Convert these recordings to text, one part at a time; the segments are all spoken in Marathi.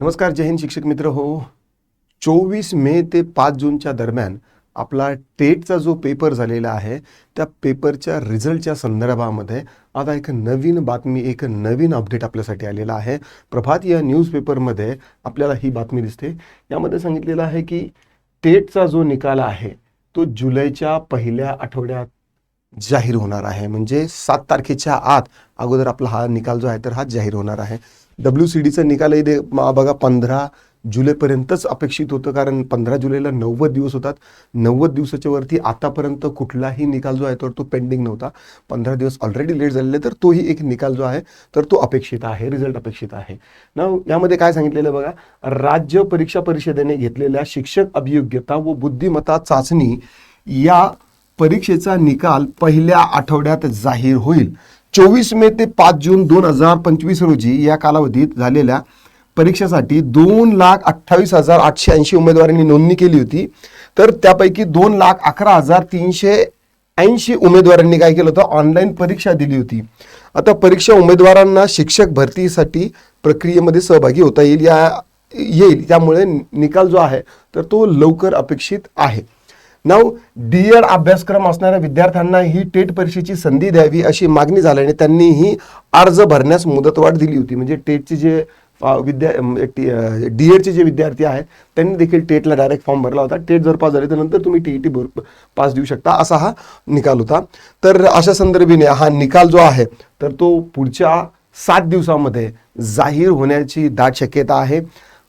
नमस्कार जय हिंद शिक्षक मित्र. हो चोवीस मे ते पाच जूनच्या दरम्यान आपला टेटचा जो पेपर झालेला आहे त्या पेपरच्या रिझल्टच्या संदर्भामध्ये आता एक नवीन बातमी एक नवीन अपडेट आपल्यासाठी आलेला आहे. प्रभात या न्यूजपेपरमध्ये आपल्याला ही बातमी दिसते. यामध्ये सांगितलेलं आहे की टेटचा जो निकाल आहे तो जुलैच्या पहिल्या आठवड्यात जाहीर होणार आहे. म्हणजे सात तारखेच्या आत अगोदर आपला हा निकाल जो आहे तर हा जाहीर होणार आहे. डब्ल्यू सी डीचा निकालही दे बघा पंधरा जुलैपर्यंतच अपेक्षित होतं कारण पंधरा जुलैला नव्वद दिवस होतात. नव्वद दिवसाच्या वरती आतापर्यंत कुठलाही निकाल जो आहे तर तो पेंडिंग नव्हता. पंधरा दिवस ऑलरेडी लेट झालेले तर तोही एक निकाल जो आहे तर तो अपेक्षित आहे रिझल्ट अपेक्षित आहे. ना यामध्ये काय सांगितलेलं बघा राज्य परीक्षा परिषदेने घेतलेल्या शिक्षक अभियोग्यता व बुद्धिमत्ता चाचणी या परीक्षेचा निकाल पहिल्या आठवड्यात जाहीर होईल. चोवीस मे ते पाच जून दोन हजार पंचवीस रोजी या कालावधीत झालेल्या परीक्षेसाठी दोन लाख अठ्ठावीस हजार आठशे ऐंशी उमेदवारांनी नोंदणी केली होती. तर त्यापैकी दोन लाख अकरा हजार तीनशे ऐंशी उमेदवारांनी काय केलं होतं? ऑनलाईन परीक्षा दिली होती. आता परीक्षा उमेदवारांना शिक्षक भरतीसाठी प्रक्रियेमध्ये सहभागी होता येईल या येईल. त्यामुळे निकाल जो आहे तर तो लवकर अपेक्षित आहे. नाव डी एड अभ्यासक्रम असणाऱ्या विद्यार्थ्यांना ही टेट परीक्षेची संधी द्यावी अशी मागणी झाल्याने त्यांनी ही अर्ज भरण्यास मुदतवाढ दिली होती. म्हणजे टेटचे जे विद्या डी एडचे जे विद्यार्थी आहेत त्यांनी देखील टेटला डायरेक्ट फॉर्म भरला होता. टेट जर पास झाली तर नंतर तुम्ही टी ई टी पास देऊ शकता असा हा निकाल होता. तर अशा संदर्भाने हा निकाल जो आहे तर तो पुढच्या सात दिवसामध्ये जाहीर होण्याची दाट शक्यता आहे.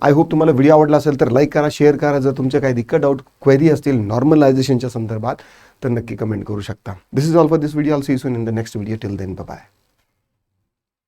आय होप तुम्हाला व्हिडिओ आवडला असेल तर लाईक करा शेअर करा. जर तुमच्या काही दिक्कत डाऊट क्वेरी असतील नॉर्मलायझेशनच्या संदर्भात तर नक्की कमेंट करू शकता. This is all for this video all see soon in the next video till then bye